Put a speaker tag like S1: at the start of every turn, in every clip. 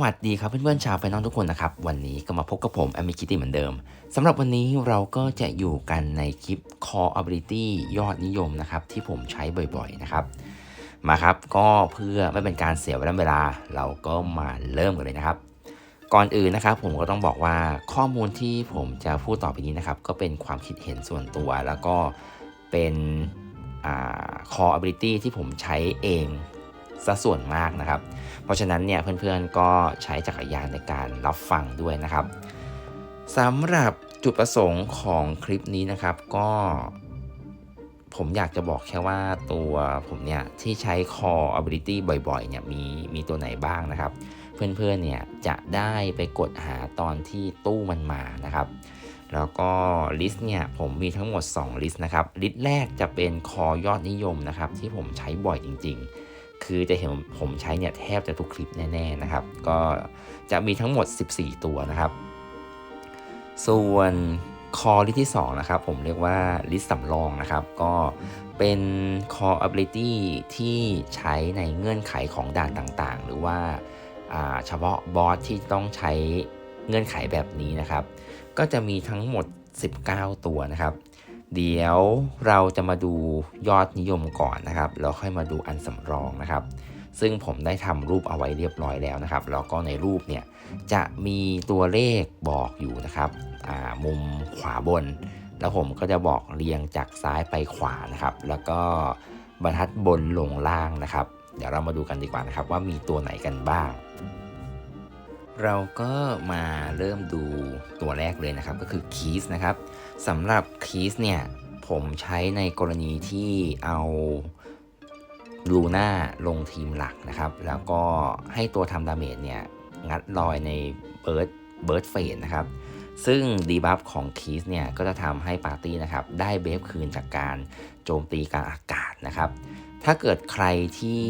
S1: วัสดีครับเพื่อนๆชาวไฟนอลทุกคนนะครับ วันนี้ก็มาพบกับผมแอมิคิตี้เหมือนเดิมสำหรับวันนี้เราก็จะอยู่กันในคลิป Core Ability ยอดนิยมนะครับ ที่ผมใช้บ่อยๆนะครับ มาครับก็เพื่อไม่เป็นการเสียเวลาเวลา เราก็มาเริ่มกันเลยนะครับ ก่อนอื่นนะครับผมก็ต้องบอกว่าข้อมูลที่ผมจะพูดต่อไปนี้นะครับ ก็เป็นความคิดเห็นส่วนตัว แล้วก็เป็นอ่า Core Ability ที่ผมใช้เอง ซะส่วนมากนะครับ เพราะฉะนั้นเนี่ยเพื่อนๆก็ใช้จักรยานในการรับฟังด้วยนะครับสำหรับจุดประสงค์ของคลิปนี้นะครับก็ผมอยากจะบอกแค่ว่าตัวผมเนี่ยที่ใช้ Core Ability บ่อยๆเนี่ยมีมีตัวไหนบ้างนะครับ เพื่อนๆเนี่ยจะได้ไปกดหาตอนที่ตู้มันมานะครับ แล้วก็ลิสต์เนี่ยผมมีทั้งหมด 2 ลิสต์นะครับ ลิสต์แรกจะเป็นคอยอดนิยมนะครับ ที่ผมใช้บ่อยจริง ๆ คือจะเห็นผมใช้เนี่ยแทบจะทุกคลิปแน่ๆนะครับ ก็จะมีทั้งหมด 14 ตัวนะครับ ส่วนคอลิสที่2นะครับผมเรียกว่าลิสต์สำรองนะครับ ก็เป็น core ability ที่ใช้ในเงื่อนไขของด่านต่างๆ หรือว่าเฉพาะบอสที่ต้องใช้เงื่อนไขแบบนี้นะครับ ก็จะมีทั้งหมด 19 ตัวนะครับ เดี๋ยวเราจะมาดูยอดนิยมก่อนนะครับ แล้วค่อยมาดูอันสำรองนะครับ ซึ่งผมได้ทำรูปเอาไว้เรียบร้อยแล้วนะครับ แล้วก็ในรูปเนี่ยจะมีตัวเลขบอกอยู่นะครับมุมขวาบน แล้วผมก็จะบอกเรียงจากซ้ายไปขวานะครับ แล้วก็บรรทัดบนลงล่างนะครับ เดี๋ยวเรามาดูกันดีกว่านะครับ ว่ามีตัวไหนกันบ้าง เราก็มาเริ่มดูตัวแรกเลยนะครับ ก็คือคีสนะครับ สำหรับคีสเนี่ย ผมใช้ในกรณีที่เอาลูน่าลงทีมหลักนะครับ แล้วก็ให้ตัวทำดาเมจเนี่ย งัดลอยในเบิร์ดเบิร์ดเฟสนะครับ ซึ่งดีบัฟของคีสเนี่ย ก็จะทำให้ปาร์ตี้นะครับ ได้เบฟคืนจากการโจมตีกลางอากาศนะครับ ถ้าเกิดใครที่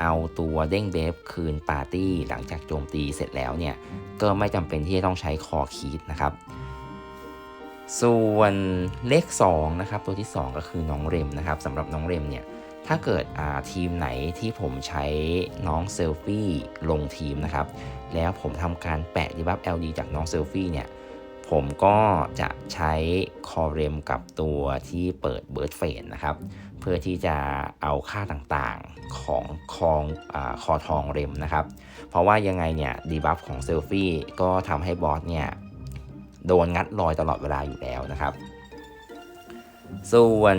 S1: เอาตัวเด้งเบฟคืนปาร์ตี้หลังจากโจมตีเสร็จแล้วเนี่ย ก็ไม่จำเป็นที่จะต้องใช้คอคีดนะครับ ส่วนเลข2นะครับตัวที่ 2 ก็คือน้องเรมนะครับสำหรับน้องเรมเนี่ยถ้าเกิดทีมไหนที่ผมใช้น้องเซลฟี่ลงทีมนะครับ แล้วผมทำการแปะดีบัฟ LD จากน้องเซลฟี่เนี่ย ผมก็จะใช้คอเรมกับตัวที่เปิดเบิร์ดเฟนนะครับ เพื่อที่จะเอาค่าต่างๆของคองอคอทองเรมนะครับ เพราะว่ายังไงเนี่ยดีบัฟของเซลฟี่ก็ทำให้บอสเนี่ย โดนงัดลอยตลอดเวลาอยู่แล้วนะครับ ส่วน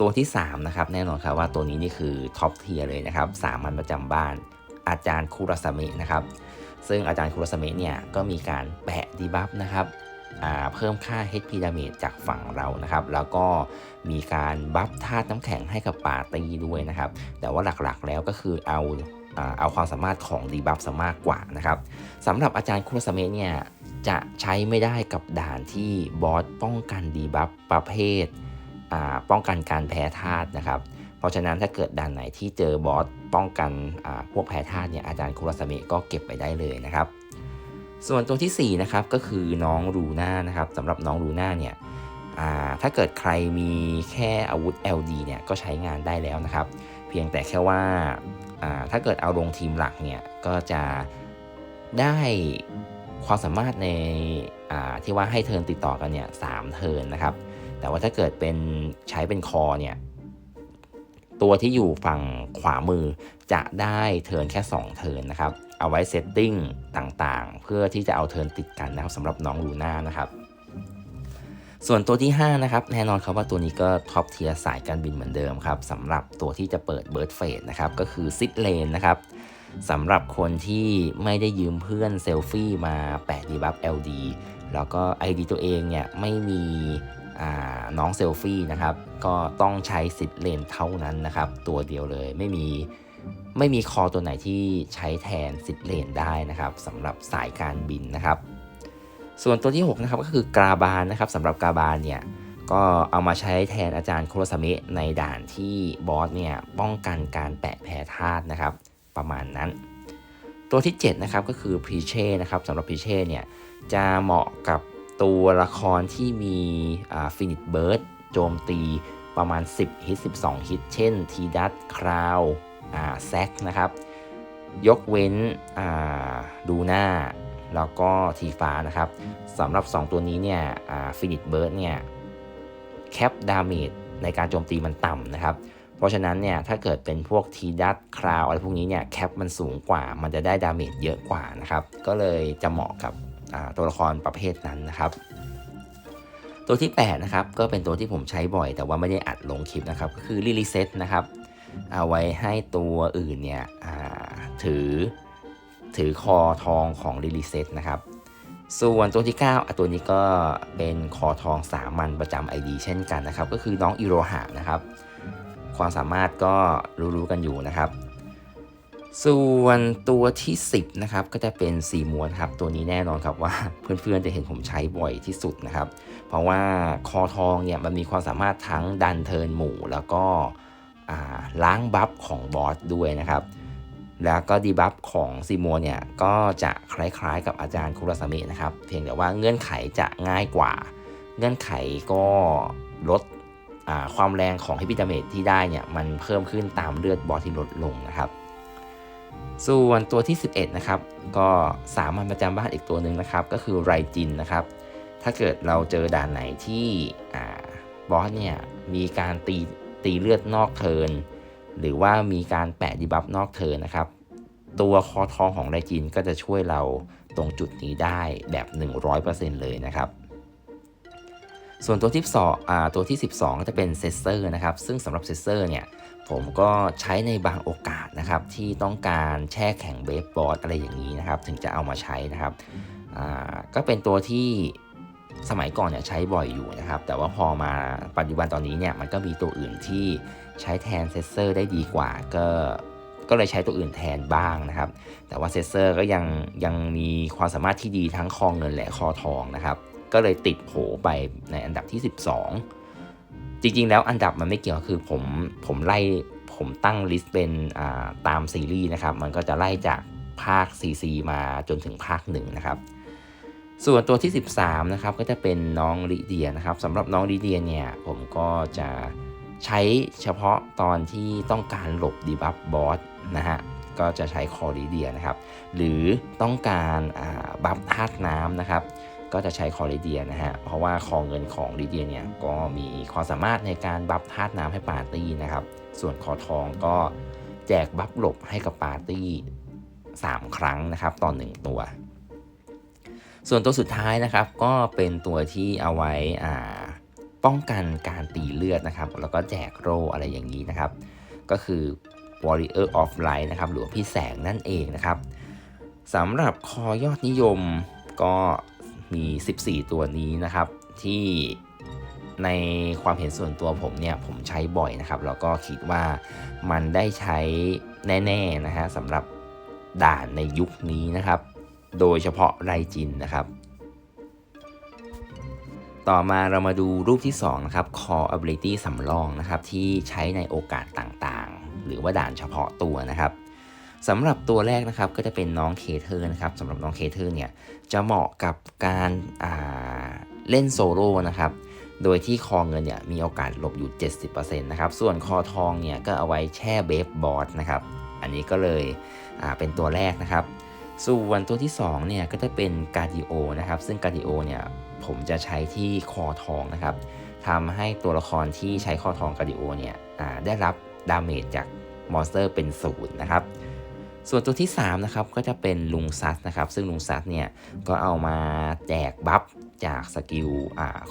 S1: ตัวที่ 3 นะครับ แน่นอนครับว่าตัวนี้นี่คือท็อปเทียร์เลยนะครับสามัญประจำบ้าน อาจารย์คุรสเมะนะครับ ซึ่งอาจารย์คุรสเมะเนี่ยก็มีการแปะดีบัฟนะครับเพิ่มค่า HP damage จากฝั่งเรานะครับ แล้วก็มีการบัฟธาตุน้ำแข็งให้กับปาตีด้วยนะครับ แต่ว่าหลักๆแล้วก็คือเอาเอาความสามารถของดีบัฟซะมากกว่านะครับสำหรับอาจารย์คุรสเมะเนี่ย จะใช้ไม่ได้กับด่านที่บอสป้องกันดีบัฟประเภทป้องกันการแพ้ธาตุนะครับ เพราะฉะนั้นถ้าเกิดด่านไหนที่เจอบอสป้องกันพวกแพ้ธาตุเนี่ยอาจารย์คุรสเมะก็เก็บไปได้เลยนะครับ ส่วนตัวที่4นะครับก็คือน้องรูน่านะครับสำหรับน้องรูน่าเนี่ยถ้าเกิดใครมีแค่อาวุธ LD เนี่ยก็ใช้งานได้แล้วนะครับ เพียงแต่แค่ว่าถ้าเกิดเอาลงทีมหลักเนี่ยก็จะได้ ความสามารถในที่ว่าให้เทินติดต่อกันเนี่ยสามเทินนะครับ แต่ว่าถ้าเกิดเป็นใช้เป็นคอเนี่ยตัวที่อยู่ฝั่งขวามือจะได้เทินแค่ 2 เทินนะครับ เอาไว้เซตติ้งต่างๆ เพื่อที่จะเอาเทินติดกันนะครับสำหรับน้องลูน่านะครับ ส่วนตัวที่ 5 นะครับ แน่นอนครับว่าตัวนี้ก็ท็อปเทียร์สายการบินเหมือนเดิมครับสำหรับตัวที่จะเปิดเบิร์ดเฟสนะครับ ก็คือซิดเลนนะครับ สำหรับคนที่ไม่ได้ยืมเพื่อนเซลฟี่มาแปะดีบัฟ LD แล้วก็ ID ตัวเองเนี่ยไม่มีน้องเซลฟี่นะครับ ก็ต้องใช้สิทธิ์เลนเท่านั้นนะครับ ตัวเดียวเลยไม่มีไม่มีคอตัวไหนที่ใช้แทนสิทธิ์เลนได้นะครับสำหรับสายการบินนะครับ ส่วนตัวที่ 6 นะครับก็คือกราบานนะครับสำหรับกราบานเนี่ยก็เอามาใช้แทนอาจารย์โครสเมะในด่านที่บอสเนี่ยป้องกันการแปะแพ้ธาตุนะครับ ประมาณนั้น ตัวที่7นะครับก็คือพรีเช่นะครับสำหรับพรีเช่เนี่ยจะเหมาะกับตัวละครที่มีฟินิชเบิร์ดโจมตีประมาณ 10 ฮิต 12 ฮิต เช่นทีดัตคราวแซกนะครับ ยกเว้นดูหน้า แล้วก็ทีฟ้านะครับสำหรับ 2 ตัวนี้เนี่ยฟินิชเบิร์ดเนี่ยแคปดาเมจในการโจมตีมันต่ำนะครับ เพราะฉะนั้นเนี่ยถ้าเกิดเป็นพวกทีดัตคราวอะไรพวกนี้เนี่ยแคปมันสูงกว่า มันจะได้ดาเมจเยอะกว่านะครับ ก็เลยจะเหมาะกับตัวละครประเภทนั้นนะครับ ตัวที่ 8 นะครับ ก็เป็นตัวที่ผมใช้บ่อย แต่ว่าไม่ได้อัดลงคลิปนะครับ ก็คือลิลิเซตนะครับ เอาไว้ให้ตัวอื่นเนี่ยถือถือคอทองของลิลิเซตนะครับส่วนตัวที่ 9 ตัวนี้ก็เป็นคอทองสามัญประจำ ID เช่นกันนะครับ ก็คือน้องอิโรหะนะครับ ความสามารถก็รู้ๆกันอยู่นะครับ ส่วนตัวที่ 10 นะครับ ก็จะเป็นสีมวนครับ ตัวนี้แน่นอนครับว่าเพื่อนๆจะเห็นผมใช้บ่อยที่สุดนะครับ เพราะว่าคอทองเนี่ยมันมีความสามารถทั้งดันเทินหมู่แล้วก็ล้างบัฟของบอสด้วยนะครับ แล้วก็ดีบัฟของซีโมเนี่ยก็จะคล้ายๆกับอาจารย์คุรสเมะนะครับ เพียงแต่ว่าเงื่อนไขจะง่ายกว่า เงื่อนไขก็ลด ความแรงของฮิปิตาเมตที่ได้เนี่ยมันเพิ่มขึ้นตามเลือดบอสที่ลดลงนะครับ ส่วนตัวที่ 11 นะครับ ก็สามัญประจำบ้านอีกตัวหนึ่งนะครับ ก็คือไรจินนะครับ ถ้าเกิดเราเจอด่านไหนที่บอสเนี่ยมีการตีตีเลือดนอกเทิน หรือว่ามีการแปะดีบัฟนอกเทินนะครับ ตัวคอทองของไรจินก็จะช่วยเราตรงจุดนี้ได้แบบ 100%เลยนะครับ ส่วนตัวที่2อ่าตัวที่ 12ก็จะเป็นเซสเซอร์นะครับ ซึ่งสำหรับเซสเซอร์เนี่ย ผมก็ใช้ในบางโอกาสนะครับ ที่ต้องการแช่แข็งเบฟบอร์ดอะไรอย่างนี้นะครับ ถึงจะเอามาใช้นะครับอ่าก็เป็นตัวที่สมัยก่อนเนี่ยใช้บ่อยอยู่นะครับ แต่ว่าพอมาปัจจุบันตอนนี้เนี่ยมันก็มีตัวอื่นที่ใช้แทนเซสเซอร์ได้ดีกว่า ก็ก็เลยใช้ตัวอื่นแทนบ้างนะครับ แต่ว่าเซสเซอร์ก็ยังยังมีความสามารถที่ดีทั้งคอเงินและคอทองนะครับ ก็เลยติดโผไปในอันดับที่ 12 จริงๆ แล้วอันดับมันไม่เกี่ยวคือผมผมไล่ผมตั้งลิสต์เป็นตามซีรีส์นะครับ มันก็จะไล่จากภาค CC มาจนถึงภาคหนึ่งนะครับ ส่วนตัวที่ 13 นะครับ ก็จะเป็นน้องลิเดียนะครับสำหรับน้องลิเดียเนี่ย ผมก็จะใช้เฉพาะตอนที่ต้องการหลบดีบัฟบอสนะฮะ ก็จะใช้คอริเดียนะครับ หรือต้องการบัฟธาตุน้ำนะครับ ก็จะใช้คอริเดียนะฮะ เพราะว่าคอเงินของลิเดียเนี่ยก็มีความสามารถในการบัฟธาตุน้ำให้ปาร์ตี้นะครับ ส่วนคอทองก็แจกบัฟหลบให้กับปาร์ตี้ 3 ครั้งนะครับต่อ1ตัว ส่วนตัวสุดท้ายนะครับก็เป็นตัวที่เอาไว้อ่าป้องกันการตีเลือดนะครับ แล้วก็แจกโรอะไรอย่างนี้นะครับ ก็คือ Warrior of Light นะครับหรือพี่แสงนั่นเองนะครับสำหรับคอยอดนิยมก็ มี 14 ตัวนี้นะครับที่ในความเห็นส่วนตัวผมเนี่ยผมใช้บ่อยนะครับแล้วก็คิดว่ามันได้ใช้แน่ๆนะฮะสำหรับด่านในยุคนี้นะครับ โดยเฉพาะไรจินนะครับ ต่อมาเรามาดูรูปที่2นะครับ core ability สำรองนะครับที่ใช้ในโอกาสต่างๆ หรือว่าด่านเฉพาะตัวนะครับ สำหรับตัวแรกนะครับก็จะเป็นน้องเคเทอร์นะครับสำหรับน้องเคเทอร์เนี่ยจะเหมาะกับการเล่นโซโล่นะครับโดยที่คอเงินเนี่ยมีโอกาสหลบอยู่ 70%นะครับส่วนคอทองเนี่ยก็เอาไว้แช่เบฟบอร์ดนะครับอันนี้ก็เลยเป็นตัวแรกนะครับส่วนตัวที่2เนี่ยก็จะเป็นกาดิโอนะครับซึ่งกาดิโอเนี่ยผมจะใช้ที่คอทองนะครับทำให้ตัวละครที่ใช้คอทองกาดิโอเนี่ยได้รับดาเมจจากมอนสเตอร์เป็นศูนย์นะครับ ส่วนตัวที่3นะครับก็จะเป็นลุงซัสนะครับซึ่งลุงซัสเนี่ยก็เอามาแจกบัฟจากสกิล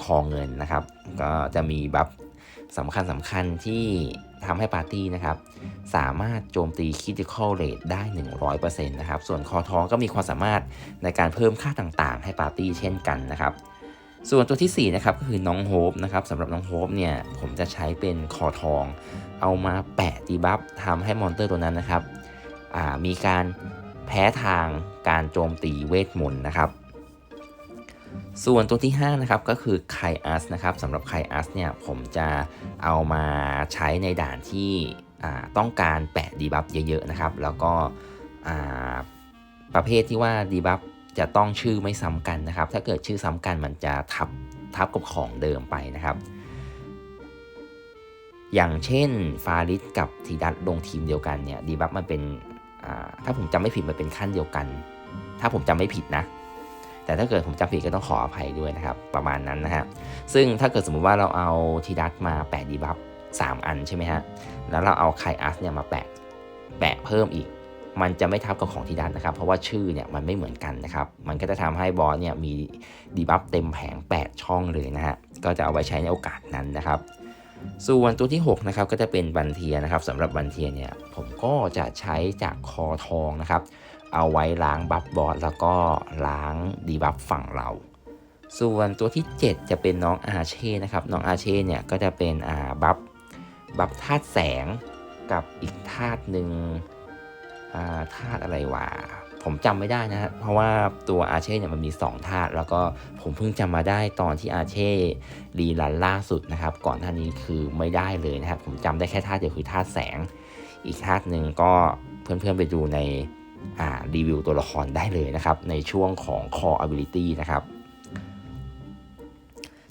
S1: คอเงินนะครับ ก็จะมีบัฟสำคัญสำคัญที่ทำให้ปาร์ตี้นะครับสามารถโจมตีคิดิคอลเรทได้ 100%นะครับส่วนคอทองก็มีความสามารถในการเพิ่มค่าต่างๆ ให้ปาร์ตี้เช่นกันนะครับส่วนตัวที่ 4 นะครับ ก็คือน้องโฮปนะครับสำหรับน้องโฮปเนี่ย ผมจะใช้เป็นคอทอง เอามาแปะดีบัฟทำให้มอนเตอร์ตัวนั้นนะครับ มีการแพ้ทางการโจมตีเวทมนต์นะครับ ส่วนตัวที่5นะครับก็คือไคอัสนะครับสำหรับไคอัสเนี่ยผมจะเอามาใช้ในด่านที่ต้องการแปะดีบัฟเยอะๆนะครับ แล้วก็ประเภทที่ว่าดีบัฟจะต้องชื่อไม่ซ้ำกันนะครับ ถ้าเกิดชื่อซ้ำกันมันจะทับทับกับของเดิมไปนะครับ อย่างเช่นฟาริสกับทีดัตลงทีมเดียวกันเนี่ยดีบัฟมันเป็น ถ้าผมจำไม่ผิดมันเป็นขั้นเดียวกัน ถ้าผมจำไม่ผิดนะ แต่ถ้าเกิดผมจำผิดก็ต้องขออภัยด้วยนะครับ ประมาณนั้นนะฮะ ซึ่งถ้าเกิดสมมุติว่าเราเอาทีดัตมาแปะดีบัฟ3อันใช่ไหมฮะ แล้วเราเอาไคอัสเนี่ยมาแปะ แปะเพิ่มอีก มันจะไม่ทับกับของทีดัตนะครับ เพราะว่าชื่อเนี่ยมันไม่เหมือนกันนะครับ มันก็จะทำให้บอสเนี่ยมีดีบัฟเต็มแผง 8 ช่องเลยนะฮะ ก็จะเอาไว้ใช้ในโอกาสนั้นนะครับ ส่วนตัวที่6นะครับก็จะเป็นบันเทียนะครับสำหรับบันเทียเนี่ยผมก็จะใช้จากคอทองนะครับ เอาไว้ล้างบัฟบอสแล้วก็ล้างดีบัฟฝั่งเราส่วนตัวที่ 7 จะเป็นน้องอาเช่นะครับน้องอาเช่เนี่ยก็จะเป็นอ่าบัฟบัฟธาตุแสงกับอีกธาตุหนึ่งอ่าธาตุอะไรวะ ผมจำไม่ได้นะฮะเพราะว่าตัวอาเช่เนี่ยมันมี 2 ธาตุแล้วก็ผมเพิ่งจำมาได้ตอนที่อาเช่รีลันล่าสุดนะครับ ก่อนหน้านี้คือไม่ได้เลยนะครับ ผมจำได้แค่ธาตุเดียวคือธาตุแสง อีกธาตุหนึ่งก็เพื่อนๆไปดูในอ่ารีวิวตัวละครได้เลยนะครับ ในช่วงของ Core Ability นะครับ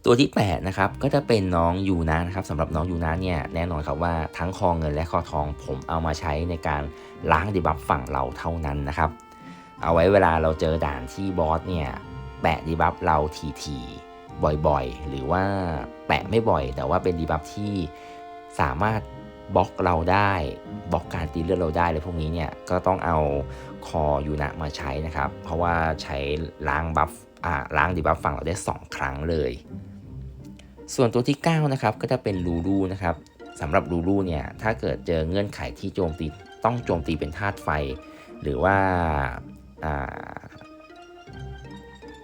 S1: ตัวที่ 8 นะครับ ก็จะเป็นน้องยูนะนะครับสำหรับน้องยูนะเนี่ยแน่นอนครับว่าทั้งคอเงินและคอทองผมเอามาใช้ในการล้างดีบัฟฝั่งเราเท่านั้นนะครับ เอาไว้เวลาเราเจอด่านที่บอสเนี่ยแปะดีบัฟเราทีๆบ่อยๆ หรือว่าแปะไม่บ่อย แต่ว่าเป็นดีบัฟที่สามารถบล็อกเราได้บล็อกการตีเลือดเราได้เลยพวกนี้เนี่ยก็ต้องเอาคอยูนะมาใช้นะครับ เพราะว่าใช้ล้างบัฟอ่าล้างดีบัฟฝั่งเราได้ 2 ครั้งเลย ส่วนตัวที่ 9 นะครับ ก็จะเป็นลูลูนะครับสำหรับลูลูเนี่ยถ้าเกิดเจอเงื่อนไขที่โจมตีต้องโจมตีเป็นธาตุไฟ หรือว่า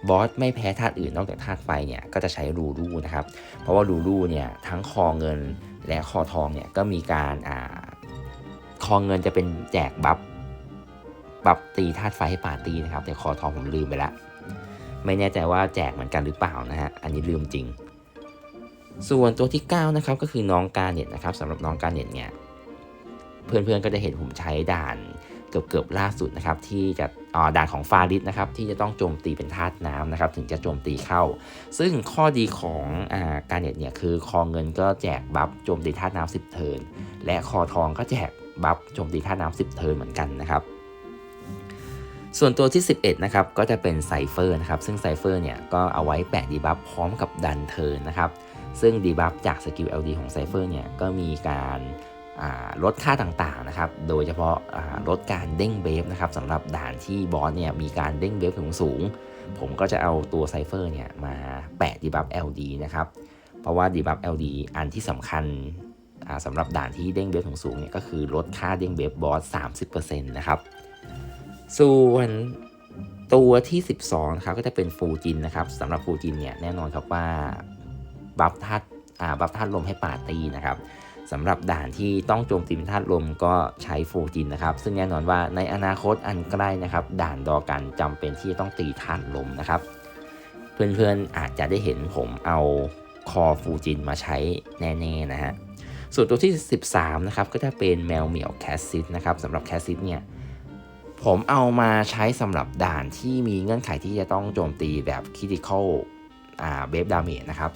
S1: บอสไม่แพ้ธาตุอื่นนอกจากธาตุไฟเนี่ยก็จะใช้ลูลูนะครับ เพราะว่าลูลูเนี่ยทั้งคอเงินและคอทองเนี่ยก็มีการอ่าคอเงินจะเป็นแจกบัฟบัฟตีธาตุไฟให้ปาร์ตี้นะครับ แต่คอทองผมลืมไปละไม่แน่ใจว่าแจกเหมือนกันหรือเปล่านะฮะอันนี้ลืมจริง ส่วนตัวที่ 9 นะครับก็คือน้องการเน็ตนะครับสำหรับน้องการเน็ตเนี่ยเพื่อนๆก็จะเห็นผมใช้ด่าน เกือบๆล่าสุดนะครับที่จะด่านของฟาริสนะครับที่จะต้องโจมตีเป็นธาตุน้ำนะครับถึงจะโจมตีเข้า ซึ่งข้อดีของอาการเน็ตเนี่ยคือคอเงินก็แจกบัฟโจมตีธาตุน้ำสิบเทินและคอทองก็แจกบัฟโจมตีธาตุน้ำสิบเทินเหมือนกันนะครับส่วนตัวที่ 11 นะครับ ก็จะเป็นไซเฟอร์นะครับ ซึ่งไซเฟอร์เนี่ย ก็เอาไว้แปะดีบัฟพร้อมกับดันเทินนะครับ ซึ่งดีบัฟจากสกิล LD ของไซเฟอร์เนี่ย ก็มีการ ลดค่าต่างๆนะครับ โดยเฉพาะลดการเด้งเบฟนะครับสำหรับด่านที่บอสเนี่ยมีการเด้งเบฟสูงสูงๆผมก็จะเอาตัวไซเฟอร์เนี่ยมาแปะดีบัฟ LD นะครับ เพราะว่าดีบัฟ LD อันที่สำคัญสำหรับด่านที่เด้งเบฟสูงๆเนี่ยก็คือลดค่าเด้งเบฟบอส 30%นะครับ ส่วนตัวที่ 12ครับก็จะเป็นฟูจินนะครับสำหรับฟูจินเนี่ยแน่นอนครับว่าบัฟธาตุบัฟธาตุลมให้ปาตีนะครับ สำหรับด่านที่ต้องโจมตีเป็นธาตุลมก็ใช้ฟูจินนะครับ ซึ่งแน่นอนว่าในอนาคตอันใกล้นะครับ ด่านดอกันจำเป็นที่จะต้องตีธาตุลมนะครับ เพื่อนๆอาจจะได้เห็นผมเอาคอฟูจินมาใช้แน่ๆนะฮะส่วนตัวที่ 13 นะครับ ก็จะเป็นแมวเหมียวแคสซิสนะครับสำหรับแคสซิสเนี่ยผมเอามาใช้สำหรับด่านที่มีเงื่อนไขที่จะต้องโจมตีแบบคิติคอลอ่าเบฟดาเมจนะครับ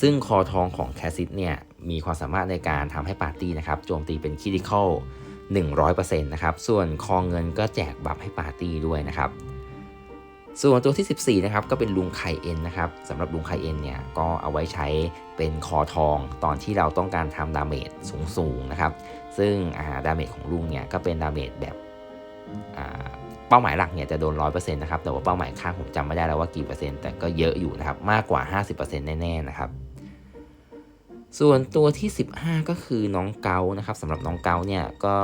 S1: ซึ่งคอทองของแคสซิสเนี่ยมีความสามารถในการทำให้ปาร์ตี้นะครับโจมตีเป็นคิติคอล100%นะครับส่วนคอเงินก็แจกบัฟให้ปาร์ตี้ด้วยนะครับส่วนตัวที่ 14 นะครับ ก็เป็นลุงไคเอ็นนะครับสำหรับลุงไคเอ็นเนี่ยก็เอาไว้ใช้เป็นคอทองตอนที่เราต้องการทำดาเมจสูงๆนะครับ ซึ่งดาเมจของลุงเนี่ยก็เป็นดาเมจแบบ เป้าหมายหลักเนี่ยจะโดน 100%นะครับ แต่ว่าเป้าหมายข้างผมจำไม่ได้แล้วว่ากี่เปอร์เซ็นต์ แต่ก็เยอะอยู่นะครับ มากกว่า 50%แน่ๆนะครับ ส่วนตัวที่ 15 ก็คือน้องเกานะครับสำหรับน้องเกาเนี่ยก็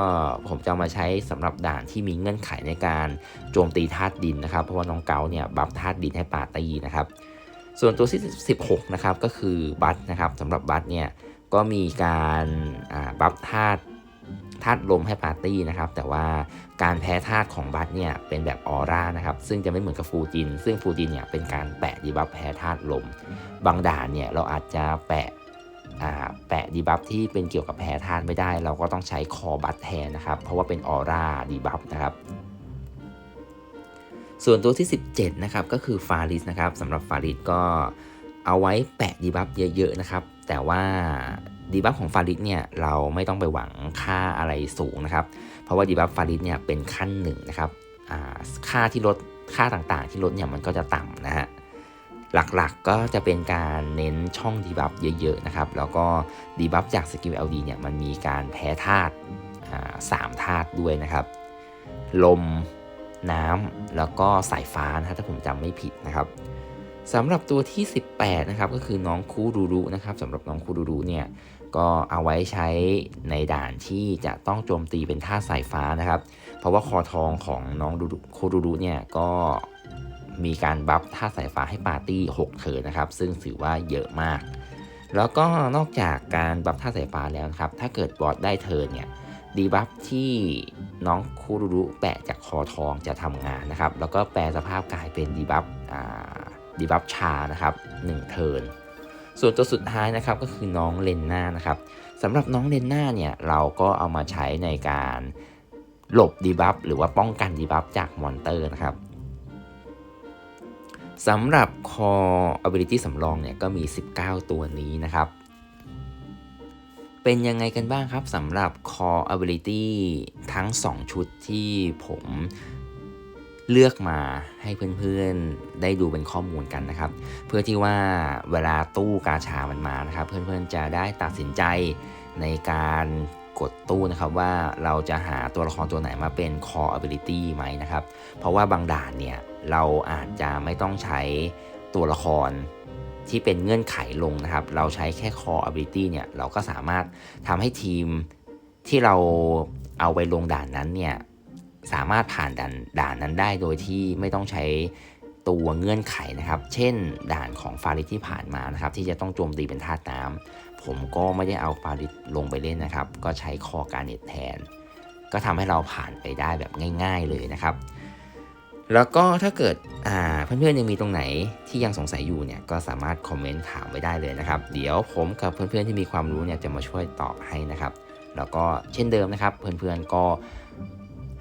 S1: ผมจะมาใช้สำหรับด่านที่มีเงื่อนไขในการโจมตีธาตุดินนะครับ เพราะว่าน้องเกาเนี่ยบัฟธาตุดินให้ปาร์ตี้นะครับ ส่วนตัวที่ 16 นะครับก็คือบัตนะครับสำหรับบัตเนี่ยก็มีการบัฟธาตุธาตุลมให้ปาร์ตี้นะครับ แต่ว่า การแพ้ธาตุของบัตเนี่ยเป็นแบบออร่านะครับซึ่งจะไม่เหมือนกับฟูจิน ซึ่งฟูจินเนี่ยเป็นการแปะดีบัฟแพ้ธาตุลม บางด่านเนี่ยเราอาจจะแปะแปะดีบัฟที่เป็นเกี่ยวกับแพ้ธาตุไม่ได้ เราก็ต้องใช้คอบัตแทนนะครับ เพราะว่าเป็นออร่าดีบัฟนะครับส่วนตัวที่ 17 นะครับ ก็คือฟาริสนะครับสำหรับฟาริสก็เอาไว้แปะดีบัฟเยอะ ๆ นะครับ แต่ว่าดีบัฟของฟาริสเนี่ย เราไม่ต้องไปหวังค่าอะไรสูงนะครับ ราะว่าดีบัฟฟาริสเนี่ยเป็นขั้นหนึ่งนะครับค่าที่ลดค่าต่างๆ ที่ลดเนี่ยมันก็จะต่ำนะฮะหลักๆก็จะเป็นการเน้นช่องดีบัฟเยอะๆนะครับ แล้วก็ดีบัฟจากสกิล LD เนี่ยมันมีการแพ้ธาตุสามธาตุด้วยนะครับ ลมน้ำแล้วก็สายฟ้านะฮะถ้าผมจำไม่ผิดนะครับสำหรับตัวที่ 18 นะครับ ก็คือน้องคูรูรุนะครับสำหรับน้องคูรูรุเนี่ย ก็เอาไว้ใช้ในด่านที่จะต้องโจมตีเป็นท่าสายฟ้านะครับ เพราะว่าคอทองของน้องดูรูรูเนี่ยก็มีการบัฟท่าสายฟ้าให้ปาร์ตี้ 6 เทินนะครับ ซึ่งถือว่าเยอะมาก แล้วก็นอกจากการบัฟท่าสายฟ้าแล้วนะครับ ถ้าเกิดบอสได้เทินเนี่ยดีบัฟที่น้องคูรุรุแปะจากคอทองจะทำงานนะครับ แล้วก็แปลสภาพกลายเป็นดีบัฟดีบัฟชานะครับ 1 เทิร์น ส่วนตัวสุดท้ายนะครับก็คือน้องเลนน่านะครับสำหรับน้องเลนน่าเนี่ยเราก็เอามาใช้ในการหลบดีบัฟหรือว่าป้องกันดีบัฟจากมอนเตอร์นะครับสำหรับ Core Ability สำรองเนี่ยก็มี 19 ตัวนี้นะครับ เป็นยังไงกันบ้างครับสำหรับ Core Ability ทั้ง 2 ชุดที่ผม เลือกมาให้เพื่อนๆได้ดูเป็นข้อมูลกันนะครับ เพื่อที่ว่าเวลาตู้กาชามันมานะครับ เพื่อนๆจะได้ตัดสินใจในการกดตู้นะครับว่าเราจะหาตัวละครตัวไหนมาเป็น Core Ability ไหมนะครับ เพราะว่าบางด่านเนี่ยเราอาจจะไม่ต้องใช้ตัวละครที่เป็นเงื่อนไขลงนะครับ เราใช้แค่ core ability เนี่ยเราก็สามารถทำให้ทีมที่เราเอาไปลงด่านนั้นเนี่ย สามารถผ่านด่านด่านนั้นได้โดยที่ไม่ต้องใช้ตัวเงื่อนไขนะครับ เช่น ด่านของฟาริสที่ผ่านมานะครับ ที่จะต้องโจมตีเป็นธาตุน้ำผมก็ไม่ได้เอาฟาริสลงไปเล่นนะครับ ก็ใช้คอการเน็ตแทน ก็ทำให้เราผ่านไปได้แบบง่าย ๆเลยนะครับ แล้วก็ถ้าเกิดเพื่อนๆยังมีตรงไหนที่ยังสงสัยอยู่เนี่ยก็สามารถคอมเมนต์ถามไว้ได้เลยนะครับ เดี๋ยวผมกับเพื่อนๆที่มีความรู้เนี่ยจะมาช่วยตอบให้นะครับ แล้วก็เช่นเดิมนะครับ เพื่อนๆก็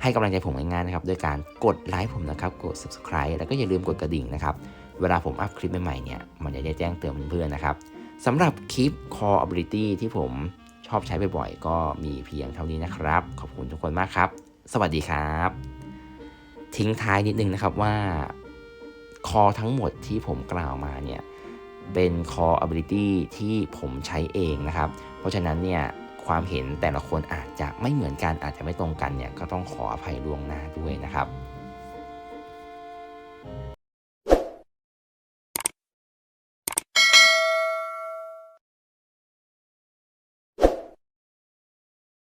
S1: ให้กำลังใจผมง่ายๆนะครับด้วยการกดไลค์ผมนะครับกด subscribe แล้วก็อย่าลืมกดกระดิ่งนะครับเวลาผมอัพคลิปใหม่ๆเนี่ยมันจะได้แจ้งเตือนเพื่อนๆนะครับสำหรับคลิป Core Ability ที่ผมชอบใช้บ่อยๆ ก็มีเพียงเท่านี้นะครับ ขอบคุณทุกคนมากครับ สวัสดีครับ ทิ้งท้ายนิดนึงนะครับว่าคอทั้งหมดที่ผมกล่าวมาเนี่ยเป็น core ability ที่ผมใช้เองนะครับ เพราะฉะนั้นเนี่ย ความเห็นแต่ละคนอาจจะไม่เหมือนกันอาจจะไม่ตรงกันเนี่ยก็ต้องขออภัยล่วงหน้าด้วยนะครับ